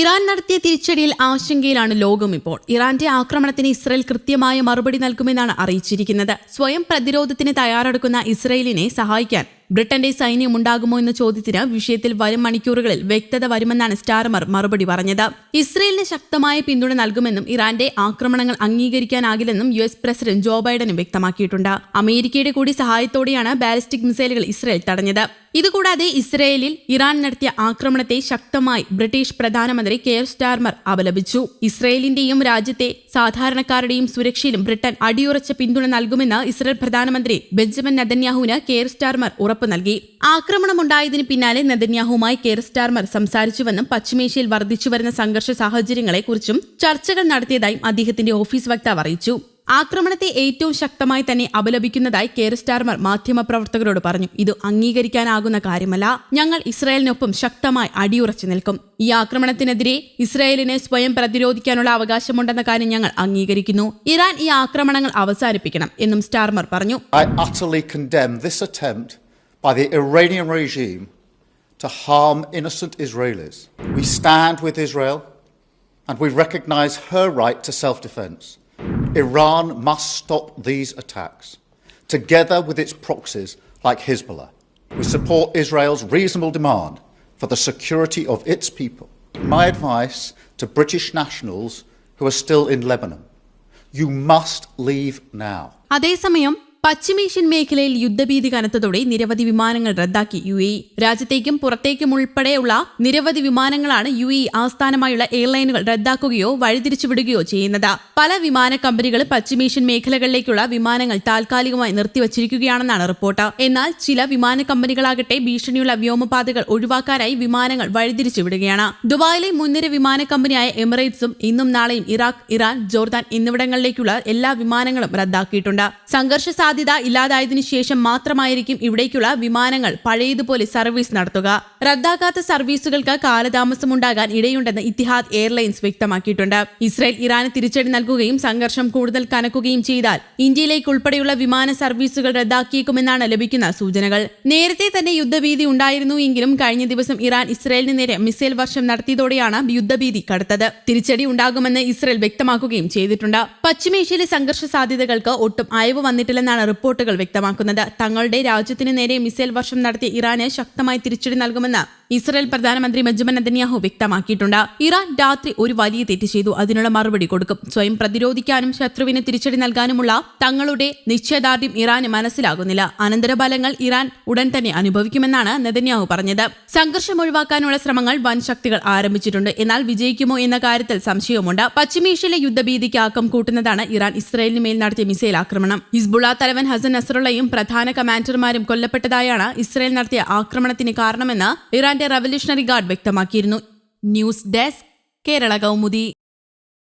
Iran നടത്തിയ തിരിച്ചടിയിൽ ആശങ്കയിലാണ് ലോകം ഇപ്പോൾ. ഇറാന്റെ ആക്രമണത്തിന് ഇസ്രയേൽ കൃത്യമായ മറുപടി നൽകുമെന്നാണ് അറിയിച്ചിരിക്കുന്നത്. സ്വയം പ്രതിരോധത്തിന് തയ്യാറെടുക്കുന്ന ഇസ്രയേലിനെ സഹായിക്കാൻ ബ്രിട്ടന്റെ സൈന്യം ഉണ്ടാകുമോ എന്ന ചോദ്യത്തിന് വിഷയത്തിൽ വരും മണിക്കൂറുകളിൽ വ്യക്തത വരുമെന്നാണ് സ്റ്റാർമർ മറുപടി പറഞ്ഞത്. ഇസ്രയേലിന് ശക്തമായ പിന്തുണ നൽകുമെന്നും ഇറാന്റെ ആക്രമണങ്ങൾ അംഗീകരിക്കാനാകില്ലെന്നും യു എസ് പ്രസിഡന്റ് ജോ ബൈഡനും വ്യക്തമാക്കിയിട്ടുണ്ട്. അമേരിക്കയുടെ കൂടി സഹായത്തോടെയാണ് ബാലിസ്റ്റിക് മിസൈലുകൾ ഇസ്രയേൽ തടഞ്ഞത്. ഇതുകൂടാതെ ഇസ്രയേലിൽ ഇറാൻ നടത്തിയ ആക്രമണത്തെ ശക്തമായി ബ്രിട്ടീഷ് പ്രധാനമന്ത്രി കെയർ സ്റ്റാർമർ അപലപിച്ചു. ഇസ്രയേലിന്റെയും രാജ്യത്തെ സാധാരണക്കാരുടെയും സുരക്ഷയിലും ബ്രിട്ടൻ അടിയുറച്ച പിന്തുണ നൽകുമെന്ന് ഇസ്രയേൽ പ്രധാനമന്ത്രി ബെഞ്ചമിൻ നെതന്യാഹുവിന് കെയർ സ്റ്റാർമർ ഉറപ്പു നൽകി. ആക്രമണമുണ്ടായതിനു പിന്നാലെ നദന്യാഹുവുമായി കെയർ സ്റ്റാർമർ സംസാരിച്ചുവെന്നും പശ്ചിമേഷ്യയിൽ വർദ്ധിച്ചുവരുന്ന സംഘർഷ സാഹചര്യങ്ങളെക്കുറിച്ചും ചർച്ചകൾ നടത്തിയതായും അദ്ദേഹത്തിന്റെ ഓഫീസ് വക്താവ് അറിയിച്ചു. ആക്രമണത്തെ ഏറ്റവും ശക്തമായി തന്നെ അപലപിക്കുന്നതായി കെയർ സ്റ്റാർമർ മാധ്യമപ്രവർത്തകരോട് പറഞ്ഞു. ഇത് അംഗീകരിക്കാനാകുന്ന കാര്യമല്ല. ഞങ്ങൾ ഇസ്രായേലിനൊപ്പം ശക്തമായി അടിയുറച്ചു നിൽക്കും. ഈ ആക്രമണത്തിനെതിരെ ഇസ്രായേലിനെ സ്വയം പ്രതിരോധിക്കാനുള്ള അവകാശമുണ്ടെന്ന കാര്യം ഞങ്ങൾ അംഗീകരിക്കുന്നു. ഇറാൻ ഈ ആക്രമണങ്ങൾ അവസാനിപ്പിക്കണം എന്നും സ്റ്റാർമർ പറഞ്ഞു. By the Iranian regime to harm innocent Israelis. We stand with Israel and we recognize her right to self defense. Iran must stop these attacks, together with its proxies like Hezbollah. We support Israel's reasonable demand for the security of its people. My advice to British nationals who are still in Lebanon you must leave now. അതേസമയം പശ്ചിമേഷ്യൻ മേഖലയിൽ യുദ്ധഭീതി കനത്തതോടെ നിരവധി വിമാനങ്ങൾ റദ്ദാക്കി U A രാജ്യത്തേക്കും പുറത്തേക്കും ഉൾപ്പെടെയുള്ള നിരവധി വിമാനങ്ങളാണ് യു എ ആസ്ഥാനമായുള്ള എയർലൈനുകൾ റദ്ദാക്കുകയോ വഴിതിരിച്ചുവിടുകയോ ചെയ്യുന്നത്. പല വിമാന കമ്പനികളും പശ്ചിമേഷ്യൻ മേഖലകളിലേക്കുള്ള വിമാനങ്ങൾ താൽക്കാലികമായി നിർത്തിവച്ചിരിക്കുകയാണെന്നാണ് റിപ്പോർട്ട്. എന്നാൽ ചില വിമാന കമ്പനികളാകട്ടെ ഭീഷണിയുള്ള വ്യോമപാതകൾ ഒഴിവാക്കാനായി വിമാനങ്ങൾ വഴിതിരിച്ചുവിടുകയാണ്. ദുബായിലെ മുൻനിര വിമാന കമ്പനിയായ എമിറേറ്റ്സും ഇന്നും നാളെയും ഇറാഖ് ഇറാൻ ജോർദാൻ എന്നിവിടങ്ങളിലേക്കുള്ള എല്ലാ വിമാനങ്ങളും റദ്ദാക്കിയിട്ടുണ്ട്. സംഘർഷ സാധ്യത ഇല്ലാതായതിനു ശേഷം മാത്രമായിരിക്കും ഇവിടേക്കുള്ള വിമാനങ്ങൾ പഴയതുപോലെ സർവീസ് നടത്തുക. റദ്ദാക്കാത്ത സർവീസുകൾക്ക് കാലതാമസമുണ്ടാകാൻ ഇടയുണ്ടെന്ന് ഇത്തിഹാദ് എയർലൈൻസ് വ്യക്തമാക്കിയിട്ടുണ്ട്. ഇസ്രായേൽ ഇറാന് തിരിച്ചടി നൽകുകയും സംഘർഷം കൂടുതൽ കനക്കുകയും ചെയ്താൽ ഇന്ത്യയിലേക്ക് ഉൾപ്പെടെയുള്ള വിമാന സർവീസുകൾ റദ്ദാക്കിയേക്കുമെന്നാണ് ലഭിക്കുന്ന സൂചനകൾ. നേരത്തെ തന്നെ യുദ്ധഭീതി ഉണ്ടായിരുന്നു എങ്കിലും കഴിഞ്ഞ ദിവസം ഇറാൻ ഇസ്രായേലിന് നേരെ മിസൈൽ വർഷം നടത്തിയതോടെയാണ് യുദ്ധഭീതി കടുത്തത്. തിരിച്ചടി ഉണ്ടാകുമെന്ന് ഇസ്രായേൽ വ്യക്തമാക്കുകയും ചെയ്തിട്ടുണ്ട്. പശ്ചിമേഷ്യയിലെ സംഘർഷ സാധ്യതകൾക്ക് ഒട്ടും അയവ് വന്നിട്ടില്ലെന്നാണ് റിപ്പോർട്ടുകൾ വ്യക്തമാക്കുന്നത് തങ്ങളുടെ രാജ്യത്തിന് നേരെ മിസൈൽ വർഷം നടത്തിയ ഇറാന് ശക്തമായി തിരിച്ചടി നൽകുമെന്ന് ഇസ്രായേൽ പ്രധാനമന്ത്രി ബെഞ്ചമിൻ നെതന്യാഹു വ്യക്തമാക്കിയിട്ടുണ്ട്. ഇറാൻ രാത്രി ഒരു വലിയ തെറ്റ് ചെയ്തു. അതിനുള്ള മറുപടി കൊടുക്കും. സ്വയം പ്രതിരോധിക്കാനും ശത്രുവിന് തിരിച്ചടി നൽകാനുമുള്ള തങ്ങളുടെ നിശ്ചയദാർഢ്യം ഇറാന് മനസ്സിലാകുന്നില്ല. അനന്തരഫലങ്ങൾ ഇറാൻ ഉടൻ തന്നെ അനുഭവിക്കുമെന്നാണ് നെതന്യാഹു പറഞ്ഞത്. സംഘർഷം ഒഴിവാക്കാനുള്ള ശ്രമങ്ങൾ വൻ ശക്തികൾ ആരംഭിച്ചിട്ടുണ്ട്. എന്നാൽ വിജയിക്കുമോ എന്ന കാര്യത്തിൽ സംശയവുമുണ്ട്. പശ്ചിമേഷ്യയിലെ യുദ്ധഭീതിക്ക് ആക്കം കൂട്ടുന്നതാണ് ഇറാൻ ഇസ്രായേലിന് മേൽ നടത്തിയ മിസൈൽ ആക്രമണം. ഹിസ്ബുള്ള തലവൻ ഹസൻ നസറുള്ളയും പ്രധാന കമാൻഡർമാരും കൊല്ലപ്പെട്ടതായാണ് ഇസ്രായേൽ നടത്തിയ ആക്രമണത്തിന് കാരണമെന്ന് ഇറാന്റെ റവല്യൂഷണറി ഗാർഡ് വ്യക്തമാക്കിയിരുന്നു. News desk Kerala Kaumudi.